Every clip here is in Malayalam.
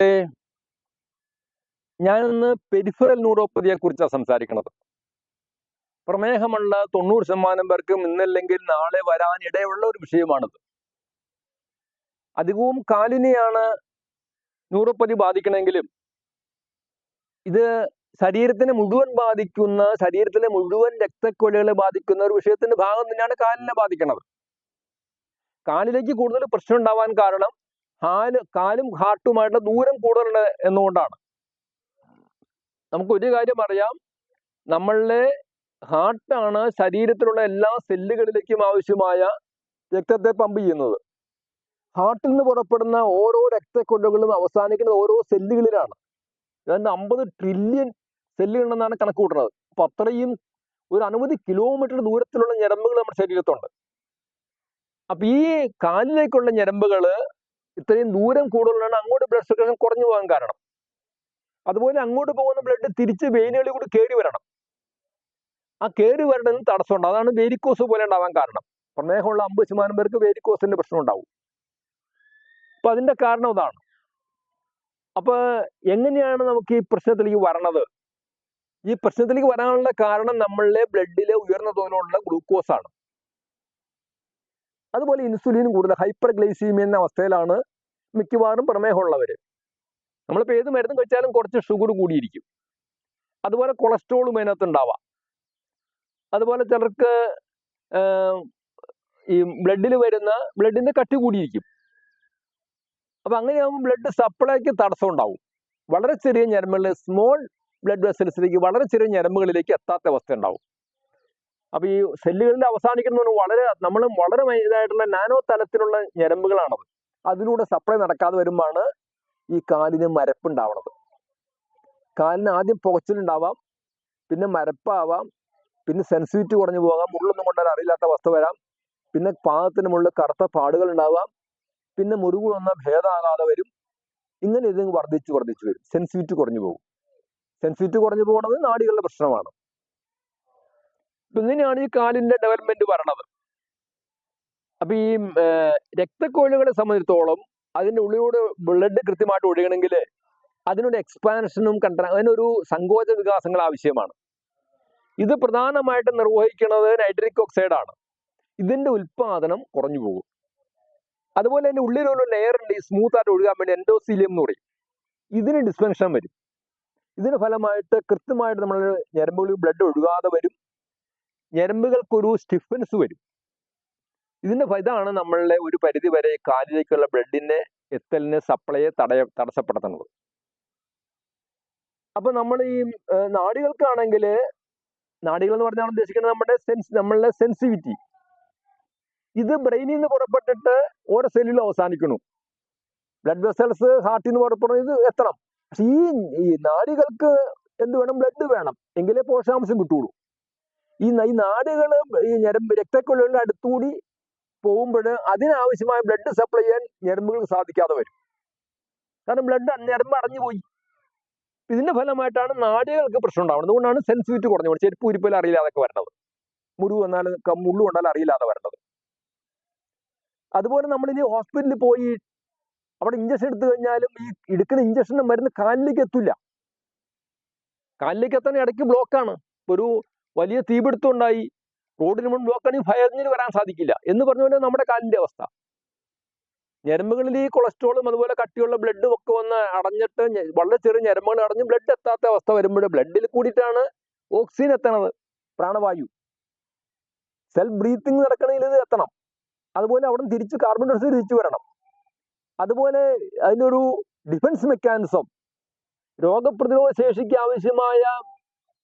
സുഹൃത്തെ ഞാനിന്ന് പെരിഫറൽ ന്യൂറോപ്പതിയെ കുറിച്ചാണ് സംസാരിക്കുന്നത് പ്രമേഹമുള്ള തൊണ്ണൂറ് ശതമാനം പേർക്കും ഇന്നല്ലെങ്കിൽ നാളെ വരാനിടയുള്ള ഒരു വിഷയമാണിത്. അധികവും കാലിനെയാണ് ന്യൂറോപ്പതി ബാധിക്കണമെങ്കിലും ഇത് ശരീരത്തിനെ മുഴുവൻ ബാധിക്കുന്ന ശരീരത്തിലെ മുഴുവൻ രക്തക്കൊലകളെ ബാധിക്കുന്ന ഒരു വിഷയത്തിന്റെ ഭാഗം തന്നെയാണ് കാലിനെ ബാധിക്കുന്നത് കാലിലേക്ക് കൂടുതൽ പ്രശ്നം ഉണ്ടാവാൻ കാരണം ഹാൽ കാലും ഹാർട്ടുമായിട്ടുള്ള ദൂരം കൂടുതലുണ്ട് എന്നുകൊണ്ടാണ്. നമുക്ക് ഒരു കാര്യം അറിയാം. നമ്മളുടെ ഹാർട്ടാണ് ശരീരത്തിലുള്ള എല്ലാ സെല്ലുകളിലേക്കും ആവശ്യമായ രക്തത്തെ പമ്പ് ചെയ്യുന്നത്. ഹാർട്ടിൽ നിന്ന് പുറപ്പെടുന്ന ഓരോ രക്തക്കൊല്ലുകളും അവസാനിക്കുന്നത് ഓരോ സെല്ലുകളിലാണ്. ഏതാണ്ട് അമ്പത് ട്രില്യൺ സെല്ലുകളുണ്ടെന്നാണ് കണക്ക് കൂട്ടുന്നത് അപ്പൊ അത്രയും ഒരു അനവധി കിലോമീറ്റർ ദൂരത്തിലുള്ള ഞരമ്പുകൾ നമ്മുടെ ശരീരത്തുണ്ട്. അപ്പൊ ഈ കാലിലേക്കുള്ള ഞരമ്പുകൾ ഇത്രയും ദൂരം കൂടുതലാണ് അങ്ങോട്ട് ബ്ലഡ് സർക്കുലേഷൻ കുറഞ്ഞു പോകാൻ കാരണം. അതുപോലെ അങ്ങോട്ട് പോകുന്ന ബ്ലഡ് തിരിച്ച് വെയിനുകളിൽ കൂടി കയറി വരണം. ആ കയറി വരണമെന്ന് തടസ്സമുണ്ട്. അതാണ് വേരിക്കോസ് പോലെ ഉണ്ടാവാൻ കാരണം. പ്രമേഹമുള്ള അമ്പത് ശതമാനം പേർക്ക് വേരിക്കോസിന്റെ പ്രശ്നം ഉണ്ടാവും. അപ്പൊ അതിന്റെ കാരണം ഇതാണ്. അപ്പൊ എങ്ങനെയാണ് നമുക്ക് ഈ പ്രശ്നത്തിലേക്ക് വരണത്? ഈ പ്രശ്നത്തിലേക്ക് വരാനുള്ള കാരണം നമ്മളിലെ ബ്ലഡിലെ ഉയർന്ന തോതിലുള്ള ഗ്ലൂക്കോസ് ആണ്. അതുപോലെ ഇൻസുലിൻ കൂടുതൽ ഹൈപ്പർ ഗ്ലൈസീമിയ എന്ന അവസ്ഥയിലാണ് മിക്കവാറും പ്രമേഹമുള്ളവർ നമ്മളിപ്പോൾ ഏത് മരുന്ന് കഴിച്ചാലും കുറച്ച് ഷുഗർ കൂടിയിരിക്കും. അതുപോലെ കൊളസ്ട്രോളും അതിനകത്ത് ഉണ്ടാവാം. അതുപോലെ ചിലർക്ക് ഈ ബ്ലഡിൽ വരുന്ന ബ്ലഡിന്റെ കട്ടി കൂടിയിരിക്കും. അപ്പം അങ്ങനെയാകുമ്പോൾ ബ്ലഡ് സപ്ലൈക്ക് തടസ്സം ഉണ്ടാവും. വളരെ ചെറിയ ഞരമ്പുകളിൽ സ്മോൾ ബ്ലഡ് വെസൽസിലേക്ക് വളരെ ചെറിയ ഞരമ്പുകളിലേക്ക് എത്താത്ത അവസ്ഥ ഉണ്ടാവും. അപ്പൊ ഈ സെല്ലുകളിൽ അവസാനിക്കുന്ന വളരെ നമ്മൾ വളരെ ഇതായിട്ടുള്ള നാനോ തലത്തിലുള്ള ഞരമ്പുകളാണത്. അതിലൂടെ സപ്ലൈ നടക്കാതെ വരുമ്പോഴാണ് ഈ കാലിന് മരപ്പുണ്ടാവണത്. കാലിന് ആദ്യം പുകച്ചിലുണ്ടാവാം പിന്നെ മരപ്പാവാം പിന്നെ സെൻസിറ്റിവിറ്റി കുറഞ്ഞു പോകാം മുള്ളൊന്നും കൊണ്ടാൽ അറിയില്ലാത്ത അവസ്ഥ വരാം പിന്നെ പാദത്തിന് മുകളിൽ കറുത്ത പാടുകൾ ഉണ്ടാവാം പിന്നെ മുറിവ് വന്ന ഭേദമാകാതെ വരും. ഇങ്ങനെ ഇത് വർദ്ധിച്ചു വർദ്ധിച്ചു വരും. സെൻസിറ്റിവിറ്റി കുറഞ്ഞു പോകും. സെൻസിറ്റിവിറ്റി കുറഞ്ഞു പോകുന്നത് നാടികളുടെ പ്രശ്നമാണ്. ഇങ്ങനെയാണ് ഈ കാലിന്റെ ഡെവലപ്മെന്റ് വരണത് അപ്പൊ ഈ രക്തക്കോഴികളെ സംബന്ധിച്ചിടത്തോളം അതിന്റെ ഉള്ളിലൂടെ ബ്ലഡ് കൃത്യമായിട്ട് ഒഴുകണമെങ്കിൽ അതിനൊരു എക്സ്പാൻഷനും കണ്ട അതിനൊരു സങ്കോച വികാസങ്ങൾ ആവശ്യമാണ്. ഇത് പ്രധാനമായിട്ട് നിർവഹിക്കുന്നത് നൈട്രിക് ഓക്സൈഡ് ആണ്. ഇതിന്റെ ഉൽപാദനം കുറഞ്ഞു പോകും. അതുപോലെ തന്നെ ഉള്ളിലുള്ള ലെയർ ഉണ്ട് ഈ സ്മൂത്ത് ആയിട്ട് ഒഴുകാൻ വേണ്ടി എൻഡോസീലിയം എന്ന് പറയും. ഇതിന് ഡിസ്പെൻഷൻ വരും. ഇതിന് ഫലമായിട്ട് കൃത്യമായിട്ട് നമ്മൾ ഞരമ്പുകളിൽ ബ്ലഡ് ഒഴുകാതെ വരും. ഞരമ്പുകൾക്കൊരു സ്റ്റിഫൻസ് വരും. ഇതിന്റെ ഇതാണ് നമ്മളുടെ ഒരു പരിധി വരെ കാലിലേക്കുള്ള ബ്ലഡിന്റെ എത്തലിന് സപ്ലൈയെ തടയ തടസ്സപ്പെടുത്തുന്നത്. അപ്പൊ നമ്മൾ ഈ നാടികൾക്കാണെങ്കിൽ നാടികൾ എന്ന് പറഞ്ഞാൽ ഉദ്ദേശിക്കുന്നത് നമ്മുടെ സെൻസ് നമ്മളുടെ സെൻസിവിറ്റി ഇത് ബ്രെയിനിൽ നിന്ന് പുറപ്പെട്ടിട്ട് ഓരോ സെല്ലിലും അവസാനിക്കുന്നു. ബ്ലഡ് വെസൽസ് ഹാർട്ടിൽ നിന്ന് പുറപ്പെടുന്നത് ഇത് എത്തണം. പക്ഷെ ഈ നാടികൾക്ക് എന്ത് വേണം? ബ്ലഡ് വേണം. എങ്കിലേ പോഷകാംശം കിട്ടുള്ളൂ ഈ ഈ നാടുകൾ ഈ ഞരമ്പ് രക്തക്കൊള്ളുകളുടെ അടുത്തുകൂടി പോകുമ്പോൾ അതിനാവശ്യമായ ബ്ലഡ് സപ്ലൈ ചെയ്യാൻ ഞരമ്പുകൾക്ക് സാധിക്കാതെ വരും. കാരണം ബ്ലഡ് ഞരമ്പ് അടഞ്ഞു പോയി ഇതിന്റെ ഫലമായിട്ടാണ് നാടുകൾക്ക് പ്രശ്നം ഉണ്ടാവുന്നത്. അതുകൊണ്ടാണ് സെൻസിറ്റിവിറ്റി കുറഞ്ഞു പോകുന്നത് ചെരുപ്പ് ഉരുപ്പൽ അറിയില്ലാതൊക്കെ വരണത് മുറിവ് വന്നാൽ മുള്ളു കൊണ്ടാൽ അറിയില്ലാതെ വരണത് അതുപോലെ നമ്മൾ ഇനി ഹോസ്പിറ്റലിൽ പോയി അവിടെ ഇഞ്ചക്ഷൻ എടുത്തു കഴിഞ്ഞാലും ഈ എടുക്കുന്ന ഇഞ്ചക്ഷൻ മരുന്ന് കാലിലേക്ക് എത്തില്ല കാലിലേക്ക് എത്താൻ ഇടയ്ക്ക് ബ്ലോക്കാണ് ഒരു വലിയ തീപിടുത്തം ഉണ്ടായി റോഡിന് മുൻ ബ്ലോക്കാണെങ്കിൽ ഭയങ്കര വരാൻ സാധിക്കില്ല. എന്ന് പറഞ്ഞുകൊണ്ട് നമ്മുടെ കാലിന്റെ അവസ്ഥ. ഞരമ്പുകളിൽ ഈ കൊളസ്ട്രോളും അതുപോലെ കട്ടിയുള്ള ബ്ലഡും ഒക്കെ വന്ന് അടഞ്ഞിട്ട് വളരെ ചെറിയ ഞരമ്പുകൾ അടഞ്ഞ് ബ്ലഡ് എത്താത്ത അവസ്ഥ വരുമ്പോൾ ബ്ലഡിൽ കൂടിയിട്ടാണ് ഓക്സിജൻ എത്തണത്. പ്രാണവായു. സെൽഫ് ബ്രീത്തിങ് നടക്കണമെങ്കിൽ ഇത് എത്തണം. അതുപോലെ അവിടെ തിരിച്ച് കാർബൺ ഡയോക്സൈഡ് തിരിച്ചു വരണം. അതുപോലെ അതിനൊരു ഡിഫൻസ് മെക്കാനിസം രോഗപ്രതിരോധ ശേഷിക്ക് ആവശ്യമായ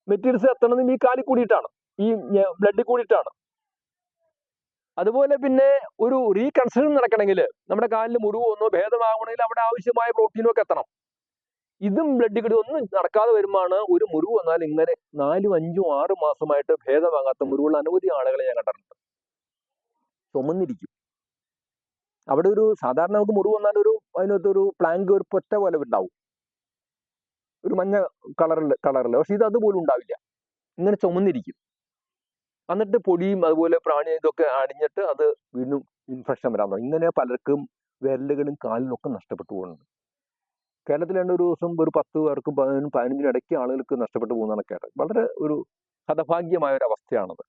മെറ്റീരിയൽസ് എത്തണതും ഈ കാലിൽ കൂടിയിട്ടാണ്. ഈ ബ്ലഡിൽ കൂടിയിട്ടാണ്. അതുപോലെ പിന്നെ ഒരു റീകൺസ്ട്രക്ഷൻ നടക്കണമെങ്കിൽ നമ്മുടെ കാലിൽ മുറിവ് ഒന്നോ ഭേദമാകണമെങ്കിൽ അവിടെ ആവശ്യമായ പ്രോട്ടീനും ഒക്കെ എത്തണം. ഇതും ബ്ലഡ് കിട്ടും ഒന്നും നടക്കാതെ വരുമാണ് ഒരു മുറിവ് വന്നാൽ ഇങ്ങനെ നാലും അഞ്ചും ആറ് മാസമായിട്ട് ഭേദമാകാത്ത മുറിവുള്ള അനവധി ആളുകളെ ഞാൻ കണ്ടിട്ടുണ്ട്. ചുമന്നിരിക്കും. അവിടെ ഒരു സാധാരണ നമുക്ക് മുറിവ് വന്നാൽ ഒരു അതിനകത്ത് ഒരു പ്ലാങ്ക് ഒരു പൊറ്റ പോലെ ഉണ്ടാവും. ഒരു മഞ്ഞ കളറിൽ കളറിൽ പക്ഷെ ഇത് അതുപോലും ഉണ്ടാവില്ല. ഇങ്ങനെ ചുമന്നിരിക്കും. എന്നിട്ട് പൊടിയും അതുപോലെ പ്രാണി ഇതൊക്കെ അടിഞ്ഞിട്ട് അത് വീണ്ടും ഇൻഫെക്ഷൻ വരാൻ തുടങ്ങും. ഇങ്ങനെ പലർക്കും വിരലുകളും കാലിലും ഒക്കെ നഷ്ടപ്പെട്ടു പോകുന്നുണ്ട്. കേരളത്തിൽ രണ്ട് ഒരു ദിവസം ഒരു പത്ത് പേർക്ക് പതിനൊന്നും പതിനഞ്ചിനും ഇടയ്ക്ക് ആളുകൾക്ക് നഷ്ടപ്പെട്ടു പോകുന്നതാണ് കേട്ടത് വളരെ ഒരു ഹതഭാഗ്യമായ ഒരു അവസ്ഥയാണത്.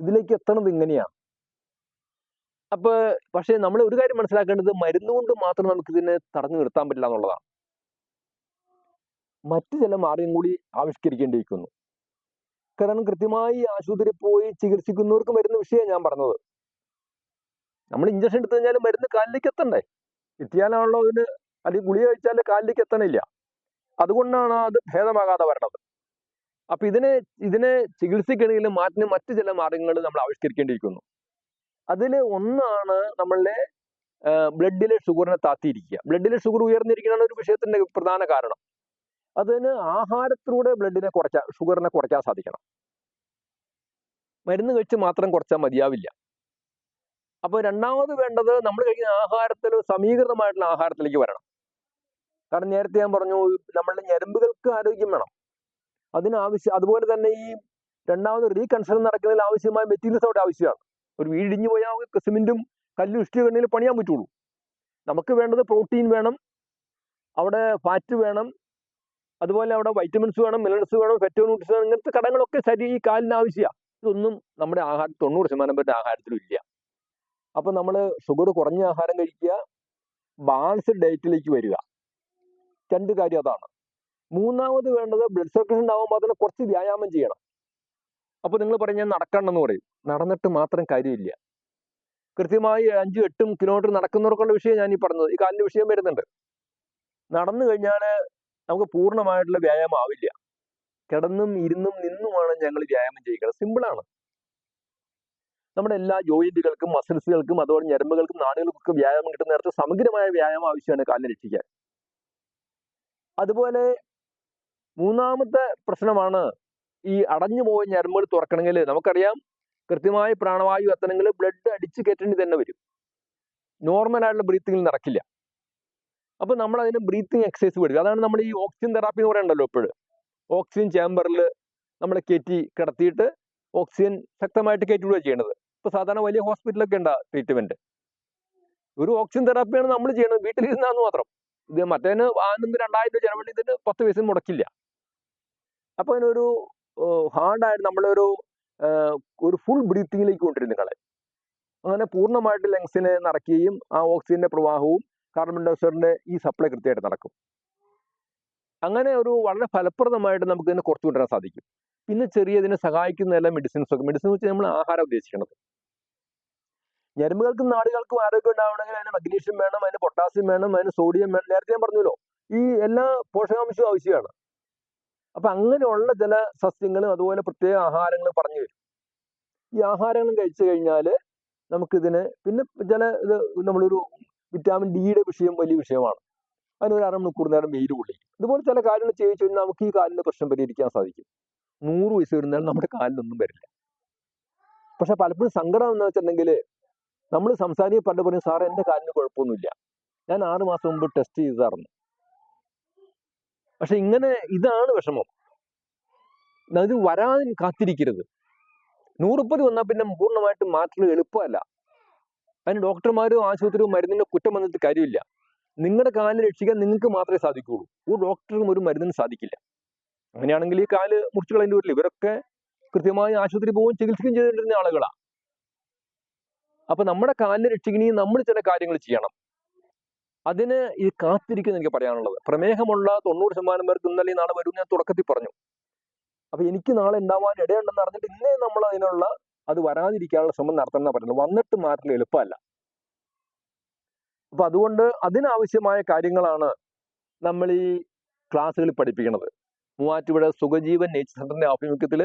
ഇതിലേക്ക് എത്തണത് ഇങ്ങനെയാണ്. അപ്പൊ പക്ഷേ നമ്മൾ ഒരു കാര്യം മനസ്സിലാക്കേണ്ടത് മരുന്ന് കൊണ്ട് മാത്രം നമുക്ക് ഇതിനെ തടഞ്ഞു നിർത്താൻ പറ്റില്ല എന്നുള്ളതാണ്. മറ്റു ചില മാർഗം കൂടി ആവിഷ്കരിക്കേണ്ടിയിരിക്കുന്നു. കാരണം കൃത്യമായി ആശുപത്രി പോയി ചികിത്സിക്കുന്നവർക്ക് മരുന്ന് വിഷയം ഞാൻ പറഞ്ഞത്. നമ്മൾ ഇഞ്ചക്ഷൻ എടുത്തു കഴിഞ്ഞാൽ മരുന്ന് കാലിലേക്ക് എത്തണ്ടേ? എത്തിയാലാണല്ലോ അതിന് അല്ലെങ്കിൽ ഗുളിക കഴിച്ചാൽ കാലിലേക്ക് എത്തണില്ല. അതുകൊണ്ടാണ് അത് ഭേദമാകാതെ വരണത്. അപ്പൊ ഇതിനെ ഇതിനെ ചികിത്സിക്കണമെങ്കിൽ മാറ്റിന് മറ്റു ചില മാർഗങ്ങൾ നമ്മൾ ആവിഷ്കരിക്കേണ്ടിയിരിക്കുന്നു. അതിൽ ഒന്നാണ് നമ്മളുടെ ബ്ലഡിലെ ഷുഗറിനെ താത്തിയിരിക്കുക. ബ്ലഡിലെ ഷുഗർ ഉയർന്നിരിക്കുന്നതാണ് ഒരു വിഷയത്തിന്റെ പ്രധാന കാരണം. അതിന് ആഹാരത്തിലൂടെ ബ്ലഡിനെ കുറയ്ക്കാൻ ഷുഗറിനെ കുറയ്ക്കാൻ സാധിക്കണം. മരുന്ന് കഴിച്ച് മാത്രം കുറച്ചാൽ മതിയാവില്ല. അപ്പോൾ രണ്ടാമത് വേണ്ടത് നമ്മൾ കഴിക്കുന്ന ആഹാരത്തിൽ സമീകൃതമായിട്ടുള്ള ആഹാരത്തിലേക്ക് വരണം. കാരണം നേരത്തെ ഞാൻ പറഞ്ഞു നമ്മളുടെ ഞരമ്പുകൾക്ക് ആരോഗ്യം വേണം. അതിനാവശ്യം അതുപോലെ തന്നെ ഈ രണ്ടാമത് റീകൺസ്ട്രക്ഷൻ നടക്കുന്നതിൽ ആവശ്യമായ മെറ്റീരിയൽസ് അവിടെ ആവശ്യമാണ്. ഒരു വീടിഞ്ഞു പോയാൽ നമുക്ക് സിമെന്റും കല്ലും ഇഷ്ടിക കണ്ണിൽ പണിയാൻ പറ്റുള്ളൂ. നമുക്ക് വേണ്ടത് പ്രോട്ടീൻ വേണം. അവിടെ ഫാറ്റ് വേണം. അതുപോലെ അവിടെ വൈറ്റമിൻസ് വേണം മിനറൽസ് വേണം ഫെറ്റോ ന്യൂട്രിസ് വേണം ഇങ്ങനത്തെ ഘടകങ്ങളൊക്കെ ശരീരം ഈ കാലിന് ആവശ്യമാണ് ഇതൊന്നും നമ്മുടെ ആഹാരം തൊണ്ണൂറ് ശതമാനം പേരുടെ ആഹാരത്തിലും ഇല്ല. അപ്പൊ നമ്മൾ ഷുഗർ കുറഞ്ഞ ആഹാരം കഴിക്കുക ബാലൻസ്ഡ് ഡയറ്റിലേക്ക് വരിക. രണ്ട് കാര്യം അതാണ്. മൂന്നാമത് വേണ്ടത് ബ്ലഡ് സർക്കുലേഷൻ ഉണ്ടാകുമ്പോൾ അതിന് കുറച്ച് വ്യായാമം ചെയ്യണം. അപ്പോൾ നിങ്ങൾ പറയും ഞാൻ നടക്കണമെന്ന് പറയും. നടന്നിട്ട് മാത്രം കാര്യമില്ല. കൃത്യമായി അഞ്ചും എട്ടും കിലോമീറ്റർ നടക്കുന്നവർക്കുള്ള വിഷയം ഞാൻ ഈ പറഞ്ഞത്. ഈ കാലിന്റെ വിഷയം വരുന്നുണ്ട്. നടന്നു കഴിഞ്ഞാൽ നമുക്ക് പൂർണമായിട്ടുള്ള വ്യായാമം ആവില്ല കിടന്നും ഇരുന്നും നിന്നുമാണ് ഞങ്ങൾ വ്യായാമം ചെയ്യിക്കുന്നത് സിമ്പിളാണ് നമ്മുടെ എല്ലാ ജോയിന്റുകൾക്കും മസിൽസുകൾക്കും അതുപോലെ ഞരമ്പുകൾക്കും നാടുകൾക്കും ഒക്കെ വ്യായാമം കിട്ടുന്ന നേരത്തെ സമഗ്രമായ വ്യായാമം ആവശ്യമാണ് കാലിനെ രക്ഷിക്കാൻ. അതുപോലെ മൂന്നാമത്തെ പ്രശ്നമാണ് ഈ അടഞ്ഞു പോയ ഞരമ്പുകൾ തുറക്കണമെങ്കിൽ നമുക്കറിയാം കൃത്യമായി പ്രാണവായു എത്തണമെങ്കിൽ ബ്ലഡ് അടിച്ചു കയറ്റേണ്ടി തന്നെ വരും. നോർമൽ ആയിട്ടുള്ള ബ്രീത്തിങ്ങിൽ നടക്കില്ല. അപ്പൊ നമ്മൾ അതിന് ബ്രീത്തിങ് എക്സസൈസ് പഠിക്കും അതാണ് നമ്മൾ ഈ ഓക്സിജൻ തെറാപ്പി എന്ന് പറയുന്നുണ്ടല്ലോ ഇപ്പോഴും ഓക്സിജൻ ചേമ്പറിൽ നമ്മൾ കയറ്റി കിടത്തിയിട്ട് ഓക്സിജൻ ശക്തമായിട്ട് കയറ്റിവിടുക ചെയ്യേണ്ടത് ഇപ്പൊ സാധാരണ വലിയ ഹോസ്പിറ്റലൊക്കെ ഉണ്ട് ട്രീറ്റ്മെന്റ് ഒരു ഓക്സിജൻ തെറാപ്പിയാണ് നമ്മൾ ചെയ്യണത്. വീട്ടിലിരുന്നാന്ന് മാത്രം. ഇത് മറ്റേന് ആനന്ദ് രണ്ടായിരം രൂപ ചെലവഴി പത്ത് പൈസ മുടക്കില്ല. അപ്പൊ അതിനൊരു ഹാർഡായിട്ട് നമ്മളൊരു ഒരു ഫുൾ ബ്രീത്തിങ്ങിലേക്ക് കൊണ്ടുവരും നിങ്ങളെ. അങ്ങനെ പൂർണമായിട്ട് ലങ്സിനെ നിറയ്ക്കുകയും ആ ഓക്സിജന്റെ പ്രവാഹവും കാർബൺ ഡയോക്സൈഡിന്റെ ഈ സപ്ലൈ കൃത്യമായിട്ട് നടക്കും. അങ്ങനെ ഒരു വളരെ ഫലപ്രദമായിട്ട് നമുക്ക് ഇതിനെ കുറച്ചു കൊണ്ടുവരാൻ സാധിക്കും. പിന്നെ ചെറിയ ഇതിനെ സഹായിക്കുന്ന എല്ലാ മെഡിസിൻസ് ഒക്കെ. മെഡിസിൻ വെച്ച് നമ്മൾ ആഹാരം ഉദ്ദേശിക്കുന്നത് ഞരമ്പുകൾക്കും നാടുകൾക്കും ആരോഗ്യം ഉണ്ടാവണമെങ്കിൽ അതിന് മഗ്നീഷ്യം വേണം അതിന് പൊട്ടാസ്യം വേണം അതിന് സോഡിയം വേണം. നേരത്തെ ഞാൻ പറഞ്ഞല്ലോ ഈ എല്ലാ പോഷകാംശവും ആവശ്യമാണ്. അപ്പൊ അങ്ങനെയുള്ള ചില സസ്യങ്ങളും അതുപോലെ പ്രത്യേക ആഹാരങ്ങളും പറഞ്ഞു വരും ഈ ആഹാരങ്ങളും കഴിച്ചു കഴിഞ്ഞാൽ നമുക്കിതിന് പിന്നെ ചില ഇത് നമ്മളൊരു വിറ്റാമിൻ ഡിയുടെ വിഷയം വലിയ വിഷയമാണ്. അതിനൊരു അരമണിക്കൂർ നേരം വെയിൽ കൊള്ളിക്കും. ഇതുപോലെ ചില കാര്യങ്ങൾ ചെയ്യിച്ചു കഴിഞ്ഞാൽ നമുക്ക് ഈ കാലിന്റെ പ്രശ്നം പരിഹരിക്കാൻ സാധിക്കും. നൂറ് വയസ്സ് വരുന്നാലും നമ്മുടെ കാലിലൊന്നും വരില്ല. പക്ഷെ പലപ്പോഴും സങ്കടം എന്ന് വെച്ചിട്ടുണ്ടെങ്കിൽ നമ്മൾ സംസാരിക്കുക പണ്ട് പറയും സാർ എന്റെ കാലിന് കുഴപ്പമൊന്നുമില്ല. ഞാൻ ആറ് മാസം മുമ്പ് ടെസ്റ്റ് ചെയ്തായിരുന്നു പക്ഷെ ഇങ്ങനെ ഇതാണ് വിഷമം. ഇത് വരാൻ കാത്തിരിക്കരുത്. നൂറുപ്പതി വന്നാൽ പിന്നെ പൂർണമായിട്ട് മാറ്റുന്നത് എളുപ്പമല്ല. അതിന് ഡോക്ടർമാരും ആശുപത്രിയും മരുന്നിന്റെ കുറ്റം വന്നിട്ട് കാര്യമില്ല. നിങ്ങളുടെ കാലിനെ രക്ഷിക്കാൻ നിങ്ങൾക്ക് മാത്രമേ സാധിക്കുകയുള്ളൂ. ഒരു ഡോക്ടറും ഒരു മരുന്നിന് സാധിക്കില്ല. അങ്ങനെയാണെങ്കിൽ ഈ കാൽ മുറിച്ചു കളയേണ്ടി വരില്ല. ഇവരൊക്കെ കൃത്യമായി ആശുപത്രി പോകും ചികിത്സിക്കുകയും ചെയ്തിരുന്ന ആളുകളാണ് അപ്പൊ നമ്മുടെ കാലിനെ രക്ഷിക്കണമെങ്കിൽ നമ്മൾ ചില കാര്യങ്ങൾ ചെയ്യണം. അതിന് ഈ കാത്തിരിക്കുന്ന എനിക്ക് പറയാനുള്ളത്. പ്രമേഹമുള്ള തൊണ്ണൂറ് ശതമാനം പേർക്ക് ഇന്നലെ നാളെ വരും ഞാൻ തുടക്കത്തിൽ പറഞ്ഞു. അപ്പൊ എനിക്ക് നാളെ ഉണ്ടാവാൻ ഇടയുണ്ടെന്ന് അറിഞ്ഞിട്ട് ഇന്നേ നമ്മൾ അതിനുള്ള അത് വരാതിരിക്കാനുള്ള ശ്രമം നടത്തണം പറയുന്നത്. വന്നിട്ട് മാറ്റൽ എളുപ്പമല്ല. അപ്പൊ അതുകൊണ്ട് അതിനാവശ്യമായ കാര്യങ്ങളാണ് നമ്മൾ ഈ ക്ലാസ്സുകളിൽ പഠിപ്പിക്കുന്നത് മൂവാറ്റുപുഴ സുഖജീവൻ നേച്ചർ സെന്ററിന്റെ ആഭിമുഖ്യത്തിൽ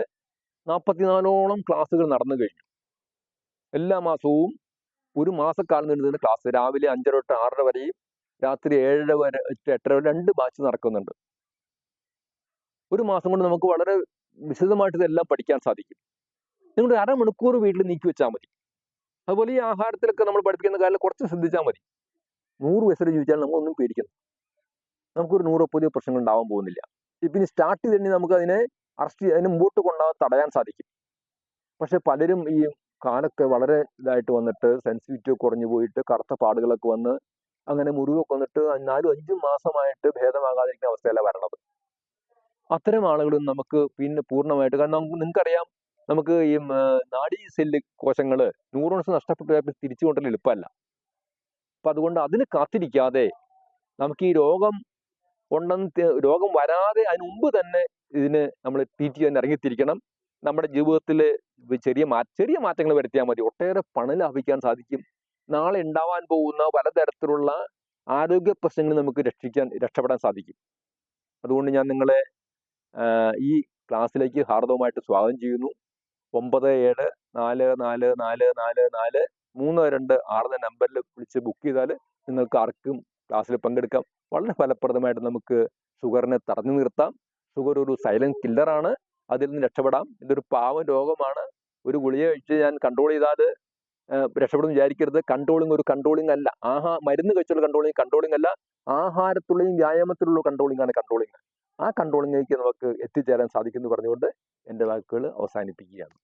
നാൽപ്പത്തിനാലോളം ക്ലാസ്സുകൾ നടന്നു കഴിഞ്ഞു. എല്ലാ മാസവും ഒരു മാസക്കാലം നീണ്ടുന്ന ക്ലാസ്. രാവിലെ അഞ്ചര തൊട്ട് ആറര വരെയും രാത്രി ഏഴര വരെ എട്ടര വരെ രണ്ട് ബാച്ച് നടക്കുന്നുണ്ട്. ഒരു മാസം കൊണ്ട് നമുക്ക് വളരെ വിശദമായിട്ട് ഇതെല്ലാം പഠിക്കാൻ സാധിക്കും. നിങ്ങളുടെ അരമണിക്കൂർ വീട്ടിൽ നീക്കി വെച്ചാൽ മതി. അതുപോലെ ഈ ആഹാരത്തിലൊക്കെ നമ്മൾ പഠിപ്പിക്കുന്ന കാര്യം കുറച്ച് ശ്രദ്ധിച്ചാൽ മതി. നൂറ് വയസ്സിൽ ജീവിച്ചാൽ നമ്മളൊന്നും പേടിക്കണം നമുക്കൊരു നൂറ് പുതിയ പ്രശ്നങ്ങൾ ഉണ്ടാവാൻ പോകുന്നില്ല. ഇപ്പം സ്റ്റാർട്ട് ചെയ്ത് തന്നെ നമുക്ക് അതിനെ അറസ്റ്റ് അതിന് മുമ്പോട്ട് കൊണ്ടുപോകാൻ തടയാൻ സാധിക്കും. പക്ഷെ പലരും ഈ കാലൊക്കെ വളരെ ഇതായിട്ട് വന്നിട്ട് സെൻസിറ്റിവിറ്റി കുറഞ്ഞു പോയിട്ട് കറുത്ത പാടുകളൊക്കെ വന്ന് അങ്ങനെ മുറിവൊക്കെ വന്നിട്ട് നാലും അഞ്ചും മാസമായിട്ട് ഭേദമാകാതിരിക്കുന്ന അവസ്ഥയല്ല വരണത്. അത്തരം ആളുകളും നമുക്ക് പിന്നെ പൂർണമായിട്ട് കാരണം നിങ്ങൾക്കറിയാം നമുക്ക് ഈ നാഡി സെല്ല് കോശങ്ങൾ ന്യൂറോൺസ് നഷ്ടപ്പെട്ടു തിരിച്ചു കൊണ്ടല്ല എളുപ്പമല്ല. അപ്പം അതുകൊണ്ട് അതിന് കാത്തിരിക്കാതെ നമുക്ക് ഈ രോഗം ഉണ്ടെന്ന് രോഗം വരാതെ അതിന് മുമ്പ് തന്നെ ഇതിന് നമ്മൾ ട്രീറ്റ് തന്നെ ഇറങ്ങിത്തിരിക്കണം. നമ്മുടെ ജീവിതത്തിൽ ചെറിയ മാ ചെറിയ മാറ്റങ്ങൾ വരുത്തിയാൽ മതി. ഒട്ടേറെ പണം ലാഭിക്കാൻ സാധിക്കും. നാളെ ഉണ്ടാവാൻ പോകുന്ന പലതരത്തിലുള്ള ആരോഗ്യ പ്രശ്നങ്ങൾ നമുക്ക് രക്ഷിക്കാൻ രക്ഷപ്പെടാൻ സാധിക്കും. അതുകൊണ്ട് ഞാൻ നിങ്ങളെ ഈ ക്ലാസ്സിലേക്ക് ഹാർദവമായിട്ട് സ്വാഗതം ചെയ്യുന്നു. ഒമ്പത് ഏഴ് നാല് നാല് നാല് നാല് നാല് മൂന്ന് രണ്ട് ആറ് നമ്പറിൽ വിളിച്ച് ബുക്ക് ചെയ്താൽ നിങ്ങൾക്ക് ആർക്കും ക്ലാസ്സിൽ പങ്കെടുക്കാം. വളരെ ഫലപ്രദമായിട്ട് നമുക്ക് ഷുഗറിനെ തടഞ്ഞു നിർത്താം. ഷുഗർ ഒരു സൈലന്റ് കില്ലറാണ് അതിൽ നിന്ന് രക്ഷപ്പെടാം. ഇതൊരു പാവ രോഗമാണ്. ഒരു ഗുളിക കഴിച്ച് ഞാൻ കൺട്രോൾ ചെയ്താൽ രക്ഷപ്പെടും വിചാരിക്കരുത്. കൺട്രോളിങ് ഒരു കൺട്രോളിങ് അല്ല. ആഹാ മരുന്ന് കഴിച്ചുള്ള കൺട്രോളിങ് കൺട്രോളിങ് അല്ല. ആഹാരത്തിലുള്ളയും വ്യായാമത്തിലുള്ള കൺട്രോളിങ് ആണ് കൺട്രോളിങ് ആ കൺട്രോളിങ്ങിലേക്ക് നമുക്ക് എത്തിച്ചേരാൻ സാധിക്കുമെന്ന് പറഞ്ഞുകൊണ്ട് എന്റെ വാക്കുകൾ അവസാനിപ്പിക്കുകയാണ്.